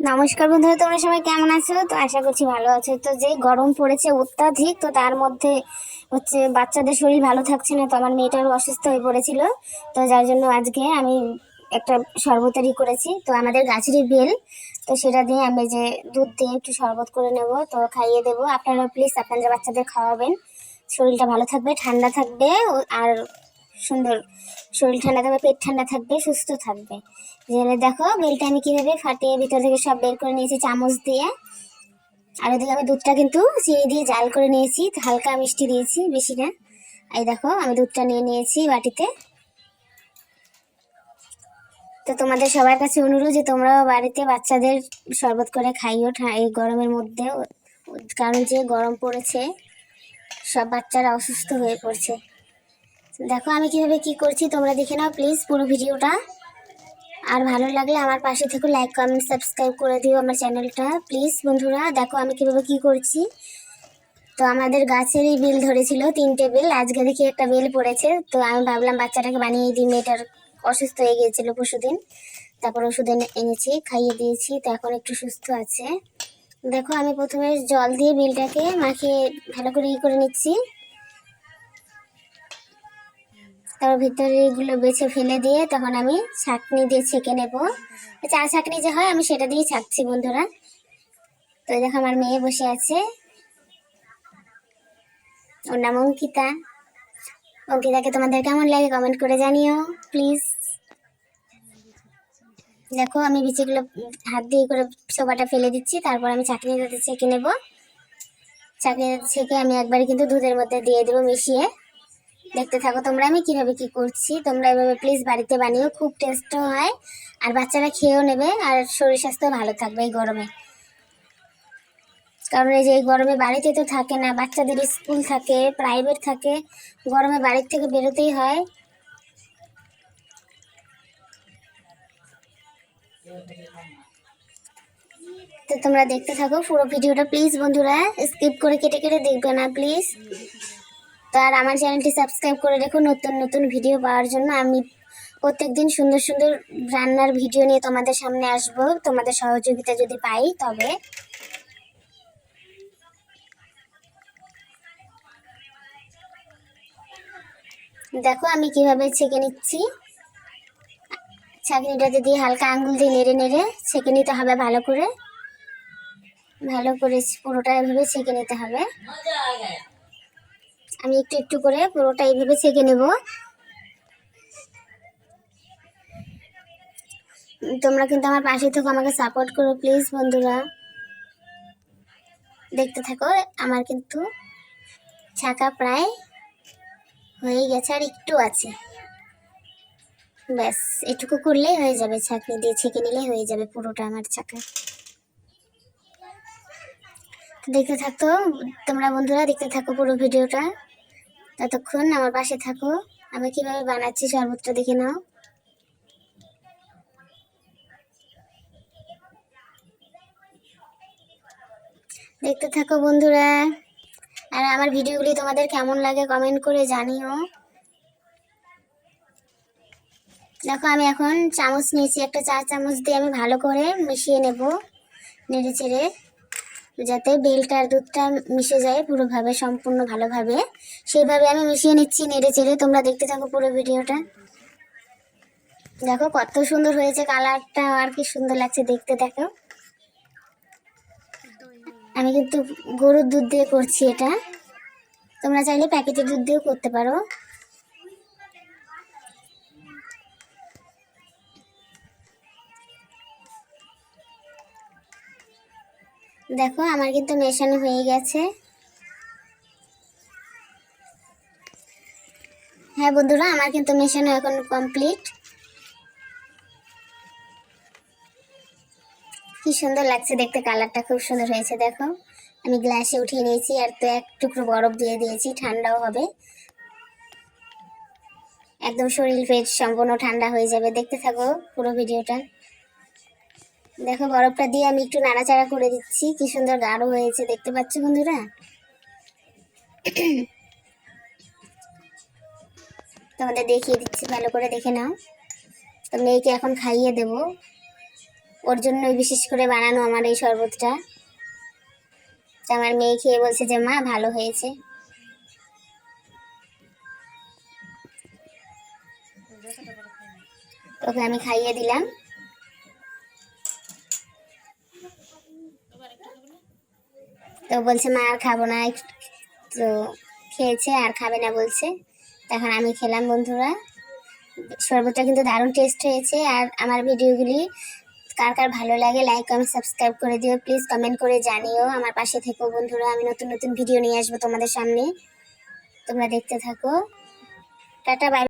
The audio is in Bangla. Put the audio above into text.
নমস্কার বন্ধুরা, তোমরা সবাই কেমন আছো? তো আশা করছি ভালো আছো। তো যে গরম পড়েছে অত্যাধিক, তো তার মধ্যে হচ্ছে বাচ্চাদের শরীর ভালো থাকছে না, তো আমার মেয়েটারও অসুস্থ হয়ে পড়েছিল। তো যার জন্য আজকে আমি একটা শরবতারি করেছি। তো আমাদের গাছেরই বেল, তো সেটা দিয়ে আমি যে দুধ দিয়ে একটু শরবত করে নেব, তো খাইয়ে দেবো। আপনারা প্লিজ আপনাদের বাচ্চাদের খাওয়াবেন, শরীরটা ভালো থাকবে, ঠান্ডা থাকবে আর সুন্দর শরীর ঠান্ডা থাকবে, পেট ঠান্ডা থাকবে, সুস্থ থাকবে। জেলে দেখো, বেলটা আমি কীভাবে ফাটিয়ে ভিতর থেকে সব বের করে নিয়েছি, চামচ দিয়ে। আর ওদিকে আমি দুধটা কিন্তু চিনি দিয়ে জাল করে নিয়েছি, হালকা মিষ্টি দিয়েছি, বেশি না। এই দেখো, আমি দুধটা নিয়ে নিয়েছি বাটিতে। তো তোমাদের সবার কাছে অনুরোধ যে তোমরাও বাড়িতে বাচ্চাদের শরবত করে খাইও এই গরমের মধ্যে কারণ যে গরম পড়েছে, সব বাচ্চারা অসুস্থ হয়ে পড়ছে। দেখো আমি কীভাবে কি করছি, তোমরা দেখে নাও প্লিজ পুরো ভিডিওটা। আর ভালো লাগলে আমার পাশে থেকে লাইক কমেন্ট সাবস্ক্রাইব করে দিও আমার চ্যানেলটা প্লিজ বন্ধুরা, দেখো আমি কীভাবে কি করছি। তো আমাদের গাছেরই বেল ধরেছিল তিনটে বেল, আজকে দেখি একটা বেল পড়েছে। তো আমি ভাবলাম বাচ্চাটাকে বানিয়ে দিই, মেয়েটার অসুস্থ হয়ে গিয়েছিল পরশুদিন। তারপর ওষুধ এনে, এনেছি, খাইয়ে দিয়েছি, তো এখন একটু সুস্থ আছে। দেখো আমি প্রথমে জল দিয়ে বিলটাকে মাখিয়ে ভালো করে ই করে নিচ্ছি। তারপর ভিতরে এগুলো বেছে ফেলে দিয়ে তখন আমি ছাঁকনি দিয়ে ছেঁকে নেব। চা ছাঁকনি যে হয়, আমি সেটা দিয়ে ছাঁকছি বন্ধুরা। তো দেখো আমার মেয়ে বসে আছে। ওর নাম অঙ্কিতা। অঙ্কিতাকে তোমাদের কেমন লাগে কমেন্ট করে জানিও প্লিজ দেখো, আমি বিচিগুলো হাত দিয়ে করে সোবাটা ফেলে দিচ্ছি, তারপর আমি চাকনি দিতে ছেঁকে নেব। চাকনি ছেঁকে আমি একবারে কিন্তু দুধের মধ্যে দিয়ে দেবো মিশিয়ে। দেখতে থাকো তোমরা আমি কীভাবে কি করছি। তোমরা এভাবে প্লিজ বাড়িতে বানিও, খুব টেস্টও হয়। আর বাচ্চারা খেয়েও নেবে আর শরীর স্বাস্থ্য ভালো থাকবে এই গরমে। কারণ এই যে এই গরমে বাড়িতে তো থাকে না, বাচ্চাদের স্কুল থাকে প্রাইভেট থাকে, গরমে বাড়ির থেকে বেরোতেই হয়। তো তোমরা দেখতে থাকো পুরো ভিডিওটা প্লিজ বন্ধুরা স্কিপ করে কেটে কেটে দেখবে না প্লিজ তো আর আমার চ্যানেলটি সাবস্ক্রাইব করে রেখো নতুন নতুন ভিডিও পাওয়ার জন্য। আমি প্রত্যেক দিন সুন্দর সুন্দর রান্নার ভিডিও নিয়ে তোমাদের সামনে আসব। তোমাদের সহযোগিতা যদি পাই, তবে। দেখো, আমি কীভাবে ছেঁকে নিচ্ছি। ছাঁকনিটাতে দিয়ে হালকা আঙ্গুল দিয়ে নেড়ে নেড়ে ছেঁকে নিতে হবে ভালো করে। ভালো করে পুরোটা এভাবে ছেঁকে নিতে হবে। আমি একটু একটু করে পুরোটা এইভাবে ছেঁকে নেব। তোমরা কিন্তু আমার পাশে থেকে, আমাকে সাপোর্ট করো প্লিজ বন্ধুরা। দেখতে থাকো, আমার কিন্তু ছাকা প্রায় হয়ে গেছে আর একটু আছে। ব্যাস, এটুকু করলেই হয়ে যাবে, ছাকনি দিয়ে ছেঁকে নিলেই হয়ে যাবে পুরোটা আমার ছাকা। দেখতে থাকো, তোমরা বন্ধুরা, দেখতে থাকো পুরো ভিডিওটা। ততক্ষণ আমার পাশে থাকো। আমি কীভাবে বানাচ্ছি শরবতটা দেখে নাও। দেখতে থাকো বন্ধুরা। আর আমার ভিডিওগুলি তোমাদের কেমন লাগে কমেন্ট করে জানিও। দেখো, আমি এখন চামচ নিয়েছি। একটা চা চামচ দিয়ে আমি ভালো করে মিশিয়ে নেব, নেড়ে চেড়ে। যাতে বেলটা আর দুধটা মিশে যায় পুরোভাবে, সম্পূর্ণ ভালোভাবে। সেইভাবে আমি মিশিয়ে নিচ্ছি নেড়ে চেড়ে। তোমরা দেখতে থাকো পুরো ভিডিওটা। দেখো কত সুন্দর হয়েছে কালারটা, আর কি সুন্দর লাগছে দেখতে, দেখো। আমি কিন্তু গরুর দুধ দিয়ে করছি এটা। তোমরা চাইলে প্যাকেটের দুধ দিয়েও করতে পারো। দেখো, আমার কিন্তু মেশানো হয়ে গেছে। হ্যাঁ বন্ধুরা, আমার কিন্তু মেশানো এখন কমপ্লিট কি সুন্দর লাগছে দেখতে কালারটা খুব সুন্দর হয়েছে, দেখো। আমি গ্লাসে উঠিয়ে নিয়েছি, আর তো এক টুকরো বরফ দিয়ে দিয়েছি, ঠান্ডাও হবে। একদম শরীর পেট সম্পূর্ণ ঠান্ডা হয়ে যাবে, দেখতে থাকো পুরো ভিডিওটা দেখো, বরফটা দিয়ে আমি একটু নাড়াচাড়া করে দিচ্ছি। কি সুন্দর গাঢ় হয়েছে, দেখতে পাচ্ছ বন্ধুরা? তোমাদের দেখিয়ে দিচ্ছি, ভালো করে দেখে নাও। তো মেয়েকে এখন খাইয়ে দেবো। ওর জন্যই বিশেষ করে বানানো আমার এই শরবতটা। আমার মেয়ে খেয়ে বলছে যে, মা, ভালো হয়েছে। ওকে আমি খাইয়ে দিলাম। তো বলছে, মা, আর খাব না। তো খেয়েছে, আর খাবে না বলছে। তখন আমি খেলাম, বন্ধুরা। শরবতটা কিন্তু দারুণ টেস্ট হয়েছে। আর আমার ভিডিওগুলি কার কার ভালো লাগে লাইক কমেন্ট সাবস্ক্রাইব করে দিও। প্লিজ কমেন্ট করে জানিও। আমার পাশে থেকো বন্ধুরা। আমি নতুন নতুন ভিডিও নিয়ে আসব তোমাদের সামনে। তোমরা দেখতে থাকো। Tata bye